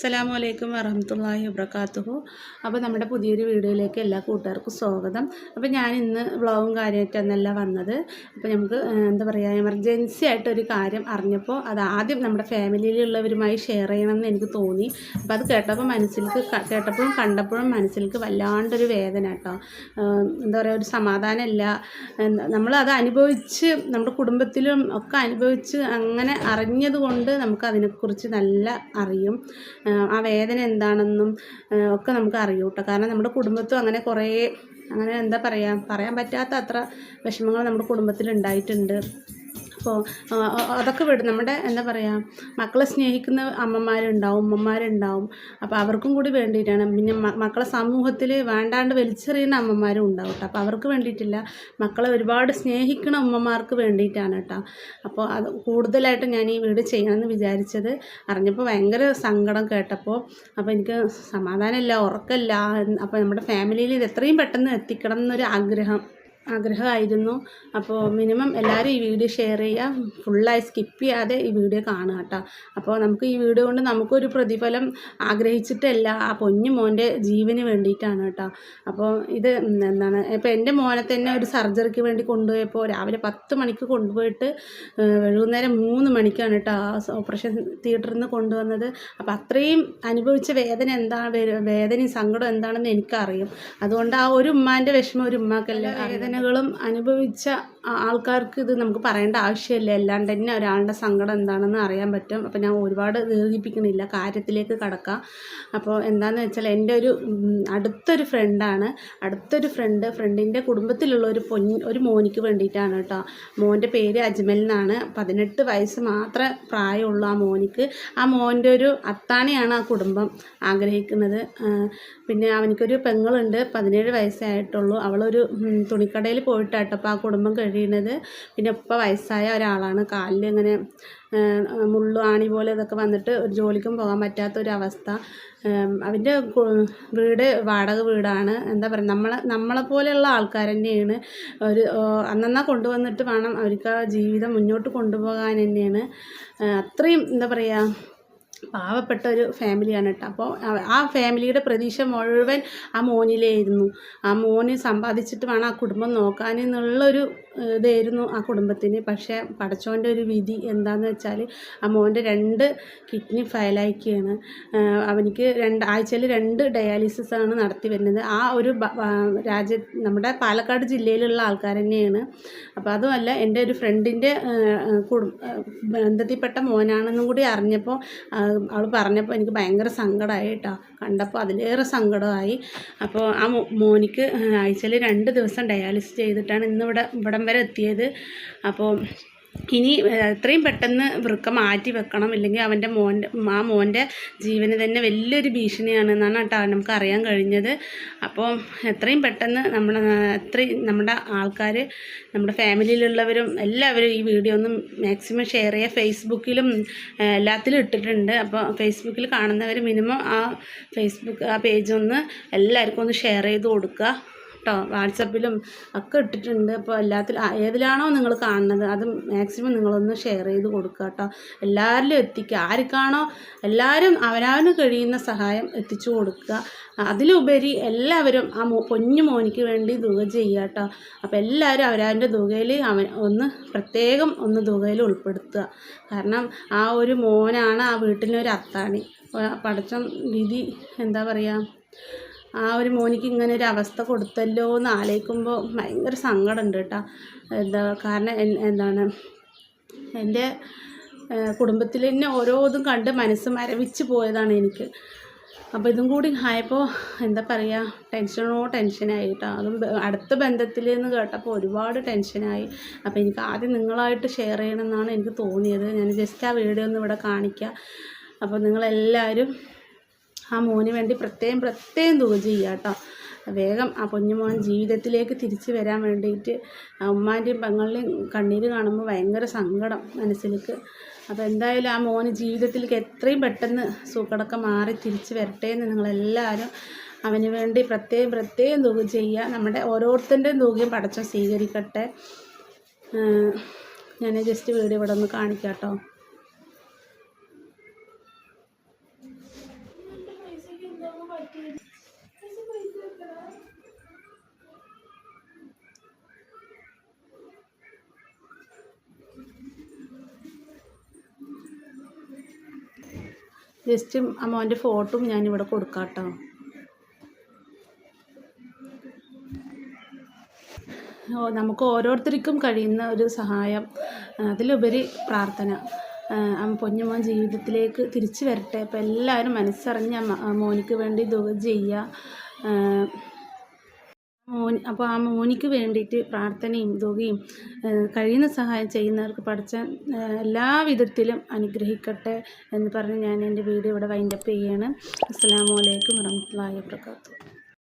അസ്സലാമു അലൈക്കും വറഹമത്തല്ലാഹി വബർക്കാത്തുഹു അപ്പോൾ നമ്മുടെ പുതിയൊരു വീഡിയോയിലേക്ക് എല്ലാ കൂട്ടുകാർക്കും സ്വാഗതം. അപ്പോൾ ഞാൻ ഇന്ന് വ്ളോഗും കാര്യമായിട്ടൊന്നല്ല വന്നത്. അപ്പോൾ നമുക്ക് എന്താ പറയുക എമർജൻസി ആയിട്ടൊരു കാര്യം അറിഞ്ഞപ്പോൾ അത് ആദ്യം നമ്മുടെ ഫാമിലിയിലുള്ളവരുമായി ഷെയർ ചെയ്യണമെന്ന് എനിക്ക് തോന്നി. അപ്പോൾ അത് കേട്ടപ്പോൾ മനസ്സിലേക്ക് കേട്ടപ്പോഴും കണ്ടപ്പോഴും മനസ്സിലേക്ക് വല്ലാണ്ടൊരു വേദന കേട്ടോ. എന്താ പറയുക ഒരു സമാധാനമില്ല. നമ്മളത് അനുഭവിച്ച് നമ്മുടെ കുടുംബത്തിലും ഒക്കെ അനുഭവിച്ച് അങ്ങനെ അറിഞ്ഞതുകൊണ്ട് നമുക്ക് അതിനെക്കുറിച്ച് നല്ല അറിയും. ആ വേദന എന്താണെന്നും ഒക്കെ നമുക്ക് അറിയൂ കേട്ടോ കാരണം നമ്മുടെ കുടുംബത്തും അങ്ങനെ കുറേ അങ്ങനെ എന്താ പറയുക പറയാൻ പറ്റാത്ത അത്ര വിഷമങ്ങൾ നമ്മുടെ കുടുംബത്തിൽ ഉണ്ടായിട്ടുണ്ട്. അതൊക്കെ വിടും. നമ്മുടെ എന്താ പറയുക മക്കളെ സ്നേഹിക്കുന്ന അമ്മമാരുണ്ടാവും ഉമ്മമാരുണ്ടാവും. അപ്പോൾ അവർക്കും കൂടി വേണ്ടിയിട്ടാണ്. പിന്നെ മക്കളെ സമൂഹത്തിൽ വേണ്ടാണ്ട് വലിച്ചെറിയുന്ന അമ്മമാരും ഉണ്ടാവും കേട്ടോ. അപ്പോൾ അവർക്ക് വേണ്ടിയിട്ടില്ല. മക്കളെ ഒരുപാട് സ്നേഹിക്കുന്ന ഉമ്മമാർക്ക് വേണ്ടിയിട്ടാണ് കേട്ടോ. അപ്പോൾ അത് കൂടുതലായിട്ട് ഞാൻ ഈ വീട് ചെയ്യണമെന്ന് വിചാരിച്ചത്. അറിഞ്ഞപ്പോൾ ഭയങ്കര സങ്കടം കേട്ടപ്പോൾ അപ്പോൾ എനിക്ക് സമാധാനമില്ല ഉറക്കമില്ല. അപ്പോൾ നമ്മുടെ ഫാമിലിയിൽ ഇത് എത്രയും പെട്ടെന്ന് എത്തിക്കണം എന്നൊരു ആഗ്രഹം. ആഗ്രഹമായിരുന്നു. അപ്പോൾ മിനിമം എല്ലാവരും ഈ വീഡിയോ ഷെയർ ചെയ്യുക. ഫുള്ളായി സ്കിപ്പ് ചെയ്യാതെ ഈ വീഡിയോ കാണുക കേട്ടോ. അപ്പോൾ നമുക്ക് ഈ വീഡിയോ കൊണ്ട് നമുക്കൊരു പ്രതിഫലം ആഗ്രഹിച്ചിട്ടല്ല ആ പൊന്നു മോന്റെ ജീവന് വേണ്ടിയിട്ടാണ് കേട്ടോ. അപ്പോൾ ഇത് എന്താണ് ഇപ്പോൾ എന്റെ മോനെ തന്നെ ഒരു സർജറിക്ക് വേണ്ടി കൊണ്ടുപോയപ്പോൾ രാവിലെ പത്ത് മണിക്ക് കൊണ്ടുപോയിട്ട് വൈകുന്നേരം മൂന്ന് മണിക്കാണ് കേട്ടോ ഓപ്പറേഷൻ തിയേറ്ററിൽ നിന്ന് കൊണ്ടുവന്നത്. അപ്പോൾ അത്രയും അനുഭവിച്ച വേദന എന്താണ് വേദനയും സങ്കടം എന്താണെന്ന് എനിക്കറിയും. അതുകൊണ്ട് ആ ഒരു ഉമ്മാന്റെ വിഷമം ഒരു ഉമ്മാക്കല്ല വേദനകളും അനുഭവിച്ച ആൾക്കാർക്ക് ഇത് നമുക്ക് പറയേണ്ട ആവശ്യമില്ല. അല്ലാണ്ട് തന്നെ ഒരാളുടെ സങ്കടം എന്താണെന്ന് അറിയാൻ പറ്റും. അപ്പോൾ ഞാൻ ഒരുപാട് ദീർഘിപ്പിക്കണില്ല. കാര്യത്തിലേക്ക് കടക്കാം. അപ്പോൾ എന്താണെന്ന് വെച്ചാൽ എന്റെ ഒരു അടുത്തൊരു ഫ്രണ്ടാണ് അടുത്തൊരു ഫ്രണ്ട് ഫ്രണ്ടിന്റെ കുടുംബത്തിലുള്ള ഒരു പൊന്നി ഒരു മോനിക്ക് വേണ്ടിയിട്ടാണ് കേട്ടോ. മോന്റെ പേര് അജ്മൽ എന്നാണ്. പതിനെട്ട് വയസ്സ് മാത്രമേ പ്രായമുള്ളൂ ആ മോനിക്ക്. ആ മോന്റെ ഒരു അത്താണിയാണ് ആ കുടുംബം ആഗ്രഹിക്കുന്നത്. പിന്നെ അവനിക്കൊരു പെങ്ങളുണ്ട്. പതിനേഴ് വയസ്സേ ആയിട്ടുള്ളൂ അവളൊരു ഉം, തുണിക്കടയിൽ പോയിട്ടാട്ടോ അപ്പോൾ ആ കുടുംബം കഴിയുന്നത് പിന്നെ ഇപ്പം വയസ്സായ ഒരാളാണ്. കാലിൽ ഇങ്ങനെ മുള്ളു ആണി പോലെ ഇതൊക്കെ വന്നിട്ട് ഒരു ജോലിക്കും പോകാൻ പറ്റാത്ത ഒരു അവസ്ഥ അവന്റെ വീട് വാടക വീടാണ്. എന്താ പറയുക നമ്മളെ നമ്മളെപ്പോലെയുള്ള ആൾക്കാർ തന്നെയാണ്. ഒരു അന്നന്നാ കൊണ്ടുവന്നിട്ട് വേണം അവർക്ക് ആ ജീവിതം മുന്നോട്ട് കൊണ്ടുപോകാൻ തന്നെയാണ്. അത്രയും എന്താ പറയുക പാവപ്പെട്ട ഒരു ഫാമിലിയാണ് കേട്ടോ അപ്പോൾ ആ ഫാമിലിയുടെ പ്രതീക്ഷ മുഴുവൻ ആ മോനിലായിരുന്നു. ആ മോന് സമ്പാദിച്ചിട്ട് വേണം ആ കുടുംബം നോക്കാൻ എന്നുള്ളൊരു ഇതായിരുന്നു ആ കുടുംബത്തിന്. പക്ഷേ പടച്ചോന്റെ ഒരു വിധി എന്താന്ന് വെച്ചാൽ ആ മോന്റെ രണ്ട് കിഡ്നി ഫയലാക്കിയാണ് അവനിക്ക് രണ്ട് ആഴ്ചയിൽ രണ്ട് ഡയാലിസിസ് ആണ് നടത്തി വരുന്നത്. ആ ഒരു രാജ്യ നമ്മുടെ പാലക്കാട് ജില്ലയിലുള്ള ആൾക്കാർ തന്നെയാണ്. അപ്പോൾ അതുമല്ല എന്റെ ഒരു ഫ്രണ്ടിന്റെ കുടും ബന്ധത്തിൽപ്പെട്ട മോനാണെന്നും കൂടി അറിഞ്ഞപ്പോൾ അവൾ പറഞ്ഞപ്പോൾ എനിക്ക് ഭയങ്കര സങ്കടമായി കേട്ടോ കണ്ടപ്പോൾ അതിലേറെ സങ്കടമായി. അപ്പോൾ ആ മോനിക്ക് ആഴ്ചയിൽ രണ്ട് ദിവസം ഡയാലിസിസ് ചെയ്തിട്ടാണ് ഇന്നിവിടെ ഇവിടം വരെ എത്തിയത്. അപ്പോൾ ഇനി എത്രയും പെട്ടെന്ന് വൃക്ക മാറ്റി വെക്കണം. ഇല്ലെങ്കിൽ അവന്റെ മോന്റെ ആ മോന്റെ ജീവന് തന്നെ വലിയൊരു ഭീഷണിയാണ് എന്നാണ് കേട്ടോ നമുക്ക് അറിയാൻ കഴിഞ്ഞത്. അപ്പോൾ എത്രയും പെട്ടെന്ന് നമ്മുടെ എത്രയും നമ്മുടെ ആൾക്കാർ നമ്മുടെ ഫാമിലിയിലുള്ളവരും എല്ലാവരും ഈ വീഡിയോ ഒന്ന് മാക്സിമം ഷെയർ ചെയ്യുക. ഫേസ്ബുക്കിലും എല്ലാത്തിലും ഇട്ടിട്ടുണ്ട്. അപ്പോൾ ഫേസ്ബുക്കിൽ കാണുന്നവർ മിനിമം ആ ഫേസ്ബുക്ക് ആ പേജ് ഒന്ന് എല്ലാവർക്കും ഒന്ന് ഷെയർ ചെയ്ത് കൊടുക്കുക. കേട്ടോ വാട്സപ്പിലും ഒക്കെ ഇട്ടിട്ടുണ്ട്. അപ്പോൾ എല്ലാത്തിലും ഏതിലാണോ നിങ്ങൾ കാണുന്നത് അത് മാക്സിമം നിങ്ങളൊന്ന് ഷെയർ ചെയ്ത് കൊടുക്കുക കേട്ടോ. എല്ലാവരിലും എത്തിക്കുക. ആർക്കാണോ എല്ലാവരും അവനവന് കഴിയുന്ന സഹായം എത്തിച്ചു കൊടുക്കുക. അതിലുപരി എല്ലാവരും ആ പൊന്നു മോനിക്ക് വേണ്ടി ദുക ചെയ്യുക കേട്ടോ. അപ്പോൾ എല്ലാവരും അവരവന്റെ ദുകയിൽ അവൻ ഒന്ന് പ്രത്യേകം ഒന്ന് ദുകയിൽ ഉൾപ്പെടുത്തുക. കാരണം ആ ഒരു മോനാണ് ആ വീട്ടിനൊരു അത്താണി പടച്ചം വിധി എന്താ പറയുക ആ ഒരു മോനിക്ക് ഇങ്ങനെ ഒരു അവസ്ഥ കൊടുത്തല്ലോ എന്ന് ആലോചിക്കുമ്പോൾ ഭയങ്കര സങ്കടമുണ്ട് കേട്ടോ. എന്താ കാരണം എന്താണ് എന്റെ കുടുംബത്തിൽ തന്നെ ഓരോന്നും കണ്ട് മനസ്സ് മരവിച്ച് പോയതാണ് എനിക്ക്. അപ്പോൾ ഇതും കൂടി ആയപ്പോൾ എന്താ പറയുക ടെൻഷനോ ടെൻഷനായി കേട്ടോ. അതും അടുത്ത ബന്ധത്തിൽ എന്ന് കേട്ടപ്പോൾ ഒരുപാട് ടെൻഷനായി. അപ്പോൾ എനിക്ക് ആദ്യം നിങ്ങളായിട്ട് ഷെയർ ചെയ്യണമെന്നാണ് എനിക്ക് തോന്നിയത്. ഞാൻ ജസ്റ്റ് ആ വീഡിയോ ഒന്ന് ഇവിടെ കാണിക്കുക അപ്പോൾ നിങ്ങളെല്ലാവരും ആ മോന് വേണ്ടി പ്രത്യേകം പ്രത്യേകം തുക ചെയ്യുക കേട്ടോ. വേഗം ആ കുഞ്ഞുമോൻ ജീവിതത്തിലേക്ക് തിരിച്ചു വരാൻ വേണ്ടിയിട്ട് ഉമ്മാന്റെയും പെങ്ങളുടെയും കണ്ണീര് കാണുമ്പോൾ ഭയങ്കര സങ്കടം മനസ്സിലേക്ക്. അപ്പോൾ എന്തായാലും ആ മോന് ജീവിതത്തിലേക്ക് എത്രയും പെട്ടെന്ന് സൂക്കടൊക്കെ മാറി തിരിച്ചു വരട്ടെ എന്ന് നിങ്ങളെല്ലാവരും അവന് വേണ്ടി പ്രത്യേകം പ്രത്യേകം തുക ചെയ്യുക. നമ്മുടെ ഓരോരുത്തരുടെയും തുകയും പടച്ചം സ്വീകരിക്കട്ടെ. ഞാൻ ജസ്റ്റ് വീഡിയോ ഇവിടെ ഒന്ന് കാണിക്കാം കേട്ടോ. ജസ്റ്റ് ആ മോന്റെ ഫോട്ടോയും ഞാനിവിടെ കൊടുക്കാട്ടോ. ഓ, നമുക്ക് ഓരോരുത്തർക്കും കഴിയുന്ന ഒരു സഹായം അതിലുപരി പ്രാർത്ഥന. പൊന്നുമോൻ ജീവിതത്തിലേക്ക് തിരിച്ചു വരട്ടെ. അപ്പോൾ എല്ലാവരും മനസ്സറിഞ്ഞ മോനിക്ക് വേണ്ടി ദുഃഖം ചെയ്യുക മോൻ അപ്പോൾ ആ മോനിക്ക് വേണ്ടിയിട്ട് പ്രാർത്ഥനയും തുകയും കഴിയുന്ന സഹായം ചെയ്യുന്നവർക്ക് പഠിച്ച എല്ലാ വിധത്തിലും അനുഗ്രഹിക്കട്ടെ എന്ന് പറഞ്ഞ് ഞാൻ എന്റെ വീഡിയോ ഇവിടെ വൈൻഡപ്പ് ചെയ്യാണ്. അസ്സാം വലൈക്കും വറഹമത്തല്ലാഹി വാബർക്കാത്തു